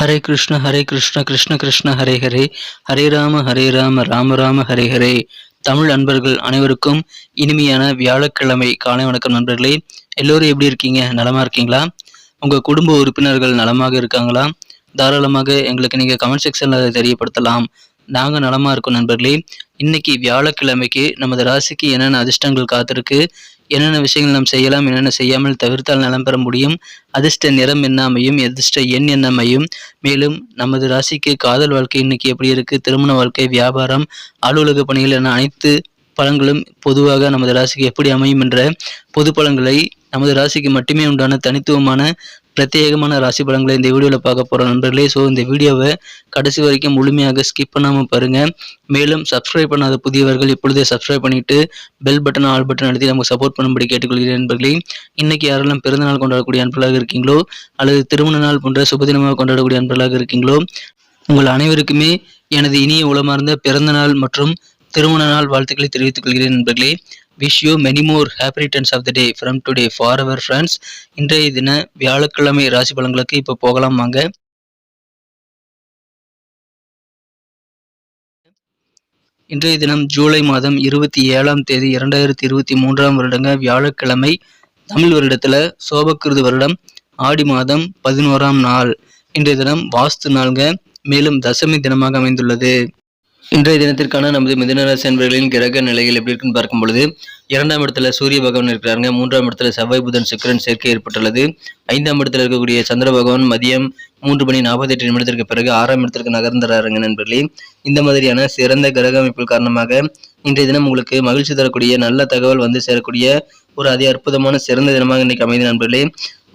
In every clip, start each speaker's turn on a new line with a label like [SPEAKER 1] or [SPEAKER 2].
[SPEAKER 1] ஹரே கிருஷ்ண ஹரே கிருஷ்ண கிருஷ்ண கிருஷ்ண ஹரே ஹரே. ஹரே ராம ஹரே ராம ராம ராம ஹரே ஹரே. தமிழ் அன்பர்கள் அனைவருக்கும் இனிமையான வியாழக்கிழமை காலை வணக்கம் நண்பர்களே. எல்லோரும் எப்படி இருக்கீங்க? நலமா இருக்கீங்களா? உங்க குடும்ப உறுப்பினர்கள் நலமாக இருக்காங்களா? தாராளமாக எங்களுக்கு நீங்க கமெண்ட் செக்ஷன்ல அதை தெரியப்படுத்தலாம். நாங்க நலமா இருக்கோம் நண்பர்களே. இன்னைக்கு வியாழக்கிழமைக்கு நமது ராசிக்கு என்னென்ன அதிர்ஷ்டங்கள் காத்திருக்கு? என்னென்ன விஷயங்கள் நாம் செய்யலாம் என்னென்ன செய்யாமல் தவிர்த்தால் நலம் பெற முடியும்? அதிர்ஷ்ட நிறம் என்ன அமையும் அதிர்ஷ்ட எண் என்ன அமையும் மேலும் நமது ராசிக்கு காதல் வாழ்க்கை இன்னைக்கு எப்படி இருக்கு? திருமண வாழ்க்கை வியாபாரம் அலுவலக பணிகள் என அனைத்து பலன்களும் பொதுவாக நமது ராசிக்கு எப்படி அமையும் என்ற பொது பலன்களை நமது ராசிக்கு மட்டுமே உண்டான தனித்துவமான பிரத்யேகமான ராசி பலன்களை இந்த வீடியோவில் பார்க்க போகிறோம் நண்பர்களே. ஸோ இந்த வீடியோவை கடைசி வரைக்கும் முழுமையாக ஸ்கிப் பண்ணாமல் பாருங்கள் மேலும் சப்ஸ்கிரைப் பண்ணாத புதியவர்கள் இப்பொழுதே சப்ஸ்கிரைப் பண்ணிட்டு பெல் பட்டன் ஆல் பட்டன் அழுத்தி நமக்கு சப்போர்ட் பண்ணும்படி கேட்டுக்கொள்கிறேன் நண்பர்களே. இன்றைக்கி யாரெல்லாம் பிறந்தநாள் கொண்டாடக்கூடிய அன்பர்களாக இருக்கீங்களோ அல்லது திருமண நாள் போன்ற சுபதினமாக கொண்டாடக்கூடிய அன்பர்களாக இருக்கீங்களோ உங்கள் அனைவருக்குமே எனது இனிய உளமார்ந்த பிறந்த நாள் மற்றும் திருமண நாள் வாழ்த்துக்களை தெரிவித்துக் கொள்கிறேன் நண்பர்களே. Wish you many more happy returns of the day from today for our friends இன்றைய தின வியாழக்கிழமை ராசி பலன்களுக்கு இப்போ போகலாம் வாங்க. இன்றைய தினம் ஜூலை மாதம் இருபத்தி ஏழாம் தேதி இரண்டாயிரத்தி இருபத்தி மூன்றாம் வருடங்க வியாழக்கிழமை தமிழ் வருடத்துல சோபக்கிருது வருடம் ஆடி மாதம் பதினோராம் நாள். இன்றைய தினம் வாஸ்து நாள்க மேலும் தசமி தினமாக அமைந்துள்ளது. இன்றைய தினத்திற்கான நமது மிதனராசி அன்பர்களின் கிரக நிலைகள் எப்படி இருக்குன்னு பார்க்கும் பொழுது இரண்டாம் இடத்துல சூரிய பகவான் இருக்கிறாங்க மூன்றாம் இடத்துல செவ்வாய் புதன் சுக்கிரன் சேர்க்கை ஏற்பட்டுள்ளது. ஐந்தாம் இடத்துல இருக்கக்கூடிய சந்திர பகவான் மதியம் மூன்று மணி நாற்பத்தி எட்டு நிமிடத்திற்கு பிறகு ஆறாம் இடத்திற்கு நகர்ந்துறாருங்க நண்பர்களே. இந்த மாதிரியான சிறந்த கிரக அமைப்புகள் காரணமாக இன்றைய தினம் உங்களுக்கு மகிழ்ச்சி தரக்கூடிய நல்ல தகவல் வந்து சேரக்கூடிய ஒரு அதி அற்புதமான சிறந்த தினமாக இன்னைக்கு அமைந்த நண்பர்களே.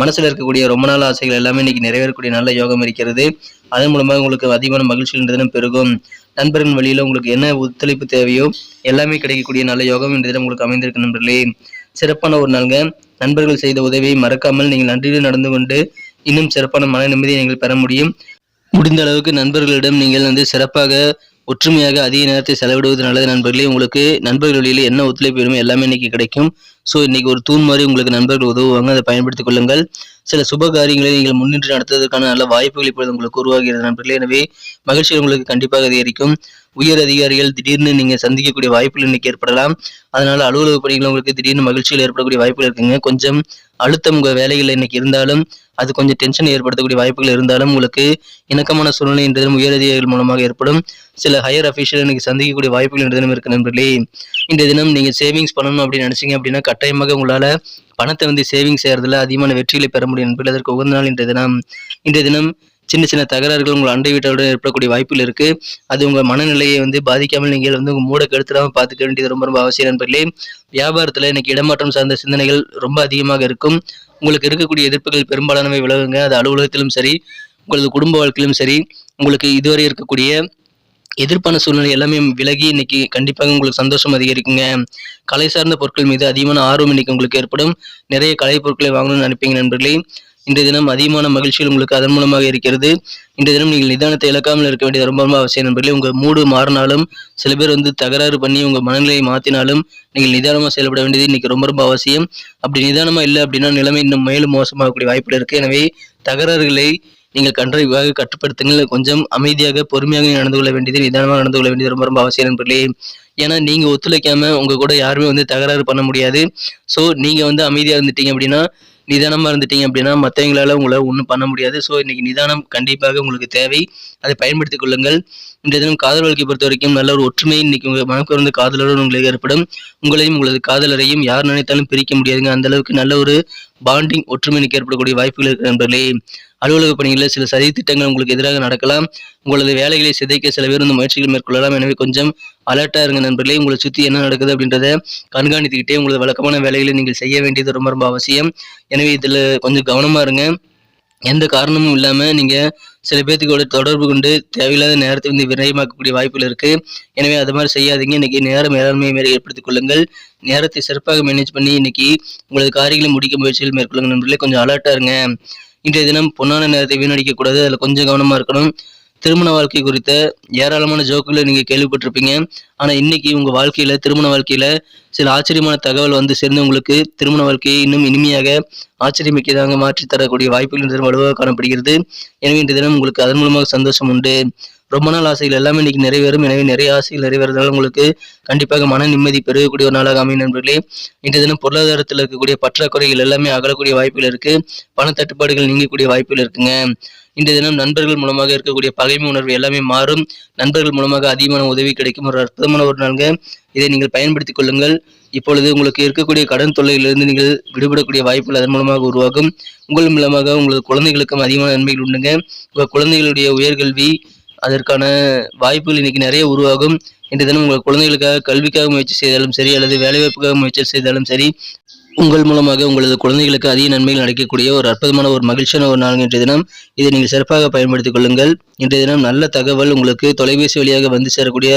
[SPEAKER 1] மனசுல இருக்கக்கூடிய ரொம்ப நாள் ஆசைகள் எல்லாமே இன்னைக்கு நிறைவேறக்கூடிய நல்ல யோகம் இருக்கிறது. அதன் மூலமாக உங்களுக்கு அதிகமான மகிழ்ச்சி இன்றைய தினம் பெருகும். நண்பர்கள் வழியில உங்களுக்கு என்ன ஒத்துழைப்பு தேவையோ எல்லாமே கிடைக்கக்கூடிய நல்ல யோகம் என்ற உங்களுக்கு அமைந்திருக்கு நண்பர்களே. சிறப்பான ஒரு நாளுங்க. நண்பர்கள் செய்த உதவியை மறக்காமல் நீங்கள் நன்றியுடன் நடந்து கொண்டு இன்னும் சிறப்பான மன நிம்மதியை நீங்கள் பெற முடியும். முடிந்த அளவுக்கு நண்பர்களிடம் நீங்கள் வந்து சிறப்பாக ஒற்றுமையாக அதிக நேரத்தை செலவிடுவது நல்லது நண்பர்களே. உங்களுக்கு நண்பர்கள் வழியில் என்ன ஒத்துழைப்பு வேணுமோ எல்லாமே இன்னைக்கு கிடைக்கும். ஸோ இன்னைக்கு ஒரு தூண் மாதிரி உங்களுக்கு நண்பர்கள் உதவுவாங்க. அதை பயன்படுத்திக் கொள்ளுங்கள். சில சுப காரியங்களை நீங்கள் முன்னின்று நடத்துவதற்கான நல்ல வாய்ப்புகள் இப்பொழுது உங்களுக்கு உருவாகிறது நண்பர்களே. எனவே மகிழ்ச்சி உங்களுக்கு கண்டிப்பாக அதிகரிக்கும். உயர் அதிகாரிகள் திடீர்னு நீங்க சந்திக்கக்கூடிய வாய்ப்புகள் இன்னைக்கு ஏற்படலாம். அதனால அலுவலக பணிகள் உங்களுக்கு திடீர்னு மகிழ்ச்சிகள் ஏற்படக்கூடிய வாய்ப்புகள் இருக்குங்க. கொஞ்சம் அழுத்தம் உங்க வேலைகள் இன்னைக்கு இருந்தாலும் அது கொஞ்சம் டென்ஷன் ஏற்படுத்தக்கூடிய வாய்ப்புகள் இருந்தாலும் உங்களுக்கு இணக்கமான சூழ்நிலை என்றதும் உயர் அதிகாரிகள் மூலமாக ஏற்படும். சில ஹையர் அஃபீஷியல் இன்னைக்கு சந்திக்கக்கூடிய வாய்ப்புகள் என்றதும் இருக்கு நண்பர்களே. இந்த தினம் நீங்கள் சேவிங்ஸ் பண்ணணும் அப்படின்னு நினச்சிங்க அப்படின்னா கட்டாயமாக உங்களால் பணத்தை வந்து சேவிங் செய்கிறதுல அதிகமான வெற்றிகளை பெற முடியும். என்பது அதற்கு உகந்த நாள் இந்த தினம். இந்த தினம் சின்ன சின்ன தகராறுகள் உங்கள் அண்டை வீட்டோட ஏற்படக்கூடிய வாய்ப்புகள் இருக்கு. அது உங்கள் மனநிலையை வந்து பாதிக்காமல் நீங்கள் வந்து உங்கள் மூட கெடுத்துடாமல் பார்த்துக்க வேண்டியது ரொம்ப ரொம்ப அவசியம் நண்பர்களே. வியாபாரத்தில் எனக்கு இடமாற்றம் சார்ந்த சிந்தனைகள் ரொம்ப அதிகமாக இருக்கும். உங்களுக்கு இருக்கக்கூடிய எதிர்ப்புகள் பெரும்பாலானவை விலகுங்க. அது அலுவலகத்திலும் சரி உங்களது குடும்ப வாழ்க்கையிலும் சரி உங்களுக்கு இதுவரை இருக்கக்கூடிய எதிர்ப்பான சூழ்நிலை எல்லாமே விலகி இன்னைக்கு கண்டிப்பாக உங்களுக்கு சந்தோஷம் அதிகரிக்குங்க. கலை சார்ந்த பொருட்கள் மீது அதிகமான ஆர்வம் இன்னைக்கு உங்களுக்கு ஏற்படும். நிறைய கலை பொருட்களை வாங்கணும்னு நினைப்பீங்க நண்பர்களே. இன்றைய தினம் அதிகமான மகிழ்ச்சிகள் உங்களுக்கு அதன் மூலமாக இருக்கிறது. இன்றைய தினம் நீங்கள் நிதானத்தை இழக்காமல் இருக்க வேண்டியது ரொம்ப ரொம்ப அவசியம் நண்பர்களே. உங்கள் மூடு மாறினாலும் சில பேர் வந்து தகராறு பண்ணி உங்கள் மனநிலையை மாற்றினாலும் நீங்கள் நிதானமாக செயல்பட வேண்டியது இன்னைக்கு ரொம்ப ரொம்ப அவசியம். அப்படி நிதானமாக இல்லை அப்படின்னா நிலைமை இன்னும் மேலும் மோசமாகக்கூடிய வாய்ப்புகள் இருக்குது எனவே தகராறுகளை நீங்கள் கன்றைவாக கட்டுப்படுத்துங்கள். கொஞ்சம் அமைதியாக பொறுமையாக நடந்து கொள்ள வேண்டியது நிதானமாக நடந்து கொள்ள வேண்டியது ரொம்ப ரொம்ப அவசியம் நண்பர்களே ஏன்னா நீங்க ஒத்துழைக்காம உங்க கூட யாருமே வந்து தகராறு பண்ண முடியாது. ஸோ நீங்க வந்து அமைதியாக இருந்துட்டீங்க அப்படின்னா நிதானமாக இருந்துட்டீங்க அப்படின்னா மற்றவங்களால உங்களை ஒன்றும் பண்ண முடியாது. ஸோ இன்னைக்கு நிதானம் கண்டிப்பாக உங்களுக்கு தேவை. அதை பயன்படுத்திக் கொள்ளுங்கள். இன்றைய தினம் காதல் வாழ்க்கை பொறுத்த வரைக்கும் நல்ல ஒரு ஒற்றுமை. இன்னைக்கு உங்க மனக்குறந்த காதலோடு உங்களுக்கு ஏற்படும். உங்களையும் உங்களது காதலரையும் யார் நினைத்தாலும் பிரிக்க முடியாதுங்க. அந்த அளவுக்கு நல்ல ஒரு பாண்டிங் ஒற்றுமை இன்னைக்கு ஏற்படக்கூடிய வாய்ப்புகள் இருக்கிற நண்பர்களே. அலுவலக பணிகளில் சில சதி திட்டங்கள் உங்களுக்கு எதிராக நடக்கலாம். உங்களது வேலைகளை சிதைக்க சில பேர் இந்த முயற்சிகள் மேற்கொள்ளலாம். எனவே கொஞ்சம் அலர்ட்டாக இருங்க நண்பர்களே. உங்களை சுற்றி என்ன நடக்குது அப்படின்றத கண்காணித்துக்கிட்டே உங்களது வழக்கமான வேலைகளை நீங்கள் செய்ய வேண்டியது ரொம்ப ரொம்ப அவசியம். எனவே இதில் கொஞ்சம் கவனமாக இருங்க. எந்த காரணமும் இல்லாமல் நீங்கள் சில பேர்த்துக்கோட தொடர்பு கொண்டு தேவையில்லாத நேரத்தை வந்து விரயமாக்கக்கூடிய வாய்ப்புகள் இருக்குது எனவே அது மாதிரி செய்யாதீங்க. இன்னைக்கு நேர மேலாண்மையை மேலே ஏற்படுத்திக் கொள்ளுங்கள். நேரத்தை சிறப்பாக மேனேஜ் பண்ணி இன்னைக்கு உங்களது காரியங்களை முடிக்க முயற்சிகள் மேற்கொள்ளுங்க நண்பர்களே. கொஞ்சம் அலர்ட்டாக இருங்க. இன்றைய தினம் பொன்னான நேரத்தை வீணடிக்கக்கூடாது அதில் கொஞ்சம் கவனமா இருக்கணும். திருமண வாழ்க்கை குறித்த ஏராளமான ஜோக்குகளை நீங்கள் கேள்விப்பட்டிருப்பீங்க. ஆனால் இன்னைக்கு உங்கள் வாழ்க்கையில் திருமண வாழ்க்கையில் சில ஆச்சரியமான தகவல் வந்து சேர்ந்து உங்களுக்கு திருமண வாழ்க்கையை இன்னும் இனிமையாக ஆச்சரியமிக்கதாக மாற்றி தரக்கூடிய வாய்ப்புகள் வலுவாக காணப்படுகிறது. எனவே இன்றைய தினம் உங்களுக்கு அதன் மூலமாக சந்தோஷம் உண்டு. ரொம்ப நாள் ஆசைகள் எல்லாமே இன்னைக்கு நிறைவேறும். எனவே நிறைய ஆசைகள் நிறைவேறதால உங்களுக்கு கண்டிப்பாக மன நிம்மதி பெருகக்கூடிய ஒரு நாளாக அமையும் நண்பர்களே. இன்றைய தினம் பொருளாதாரத்தில் இருக்கக்கூடிய பற்றாக்குறைகள் எல்லாமே அகலக்கூடிய வாய்ப்புகள் இருக்கு. பண தட்டுப்பாடுகள் நீங்கக்கூடிய வாய்ப்புகள் இருக்குங்க. இன்றைய தினம் நண்பர்கள் மூலமாக இருக்கக்கூடிய பகைமை உணர்வு எல்லாமே மாறும். நண்பர்கள் மூலமாக அதிகமான உதவி கிடைக்கும். ஒரு அற்புதமான ஒரு நாளுங்க. இதை நீங்கள் பயன்படுத்திக் கொள்ளுங்கள். இப்பொழுது உங்களுக்கு இருக்கக்கூடிய கடன் தொல்லையிலிருந்து நீங்கள் விடுபடக்கூடிய வாய்ப்புகள் அதன் மூலமாக உருவாகும். உங்கள் மூலமாக உங்களது குழந்தைகளுக்கும் அதிகமான நன்மைகள் உண்டுங்க. உங்கள் குழந்தைகளுடைய உயர்கல்வி அதற்கான வாய்ப்புகள் இன்னைக்கு நிறைய உருவாகும். இன்றைய தினம் உங்கள் குழந்தைகளுக்காக கல்விக்காக முயற்சி செய்தாலும் சரி அல்லது வேலைவாய்ப்புக்காக முயற்சி செய்தாலும் சரி உங்கள் மூலமாக உங்களது குழந்தைகளுக்கு அதிக நன்மைகள் நடக்கக்கூடிய ஒரு அற்புதமான ஒரு மகிழ்ச்சியான ஒரு நாள் இன்றைய தினம். இதை நீங்கள் சிறப்பாக பயன்படுத்திக் கொள்ளுங்கள். இன்றைய தினம் நல்ல தகவல் உங்களுக்கு தொலைபேசி வழியாக வந்து சேரக்கூடிய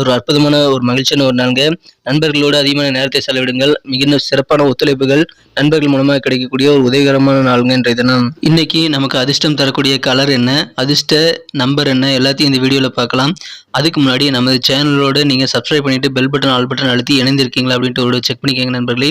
[SPEAKER 1] ஒரு அற்புதமான ஒரு மகிழ்ச்சியான ஒரு நாளுங்க. நண்பர்களோடு அதிகமான நேரத்தை செலவிடுங்கள். மிகுந்த சிறப்பான ஒத்துழைப்புகள் நண்பர்கள் மூலமாக கிடைக்கக்கூடிய ஒரு உதவிகரமான நாளுங்க இன்றைய தினம். இன்னைக்கு நமக்கு அதிர்ஷ்டம் தரக்கூடிய கலர் என்ன? அதிர்ஷ்ட நம்பர் என்ன? எல்லாத்தையும் இந்த வீடியோவில் பார்க்கலாம். அதுக்கு முன்னாடி நமது சேனலோடு நீங்கள் சப்ஸ்கிரைப் பண்ணிட்டு பெல் பட்டன் ஆல் பட்டன் அழுத்தி இணைந்திருக்கீங்களா அப்படின்ட்டு ஒரு செக் பண்ணிக்கோங்க நண்பர்களே.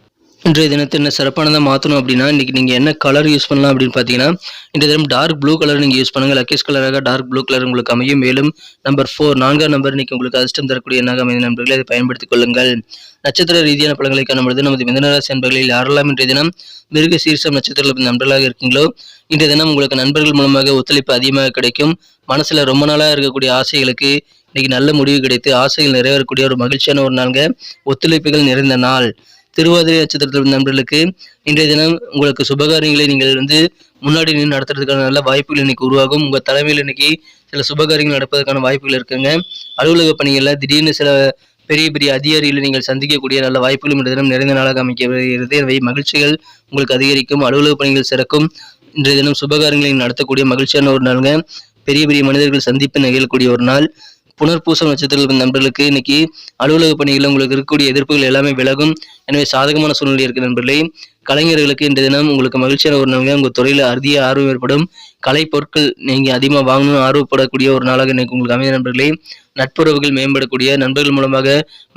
[SPEAKER 1] இன்றைய தினத்தை என்ன சிறப்பானதாக மாற்றணும் அப்படின்னா இன்றைக்கி நீங்கள் என்ன கலர் யூஸ் பண்ணலாம் அப்படின்னு பார்த்தீங்கன்னா இன்றைய தினம் டார்க் ப்ளூ கலர் நீங்கள் யூஸ் பண்ணுங்கள் லக்கேஸ் கலராக டார்க் ப்ளூ கலர் உங்களுக்கு அமையும். மேலும் நம்பர் ஃபோர் நான்காம் நம்பர் இன்றைக்கி உங்களுக்கு அதிர்ஷ்டம் தரக்கூடிய எண்ணாக அமைந்த நண்பர்களை அதை பயன்படுத்திக் கொள்ளுங்கள். நட்சத்திர ரீதியான பழங்களை காணும்பொழுது நமது மிதனராசி நண்பர்களில் யாரெல்லாம் இன்றைய தினம் மிருக சீர்ஷம் நட்சத்திரத்தில் நண்பர்களாக இருக்கீங்களோ இன்றைய தினம் உங்களுக்கு நண்பர்கள் மூலமாக ஒத்துழைப்பு அதிகமாக கிடைக்கும். மனசில் ரொம்ப நாளாக இருக்கக்கூடிய ஆசைகளுக்கு இன்னைக்கு நல்ல முடிவு கிடைத்து ஆசைகள் நிறைவேறக்கூடிய ஒரு மகிழ்ச்சியான ஒரு நாளுங்க. ஒத்துழைப்புகள் நிறைந்த நாள். திருவாதிரை நட்சத்திரத்தில் நண்பர்களுக்கு இன்றைய தினம் உங்களுக்கு சுபகாரியங்களை நீங்கள் வந்து முன்னாடி நின்று நடத்துறதுக்கான நல்ல வாய்ப்புகள் இன்னைக்கு உருவாகும். உங்கள் தலைமையில் இன்னைக்கு சில சுபகாரியங்கள் நடப்பதற்கான வாய்ப்புகள் இருக்குங்க. அலுவலக பணிகளில் திடீர்னு சில பெரிய பெரிய அதிகாரிகளை நீங்கள் சந்திக்கக்கூடிய நல்ல வாய்ப்புகளும் இன்றைய தினம் நிறைந்த நாளாக அமைக்கப்படுகிறது. எனவே மகிழ்ச்சிகள் உங்களுக்கு அதிகரிக்கும். அலுவலக பணிகள் சிறக்கும். இன்றைய தினம் சுபகாரியங்களை நடத்தக்கூடிய மகிழ்ச்சியான ஒரு நாளுங்க. பெரிய பெரிய மனிதர்கள் சந்திப்பு நிகழக்கூடிய ஒரு நாள். புனர்பூசம் நட்சத்திரத்தில் நண்பர்களுக்கு இன்னைக்கு அலுவலக பணிகளில் உங்களுக்கு இருக்கக்கூடிய எதிர்ப்புகள் எல்லாமே விலகும். எனவே சாதகமான சூழ்நிலை இருக்கு நண்பர்களே. கலைஞர்களுக்கு இந்த தினம் உங்களுக்கு மகிழ்ச்சியான ஒரு நாளாக உங்கள் துறையில் அறுதிய ஆர்வம் ஏற்படும். கலை பொருட்கள் நீங்கள் அதிகமாக வாங்கணும்னு ஆர்வப்படக்கூடிய ஒரு நாளாக இன்னைக்கு உங்களுக்கு அமைந்த நண்பர்களே. நட்புறவுகள் மேம்படக்கூடிய நண்பர்கள் மூலமாக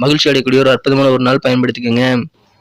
[SPEAKER 1] மகிழ்ச்சி அடையக்கூடிய ஒரு அற்புதமான ஒரு நாள் பயன்படுத்திக்கோங்க.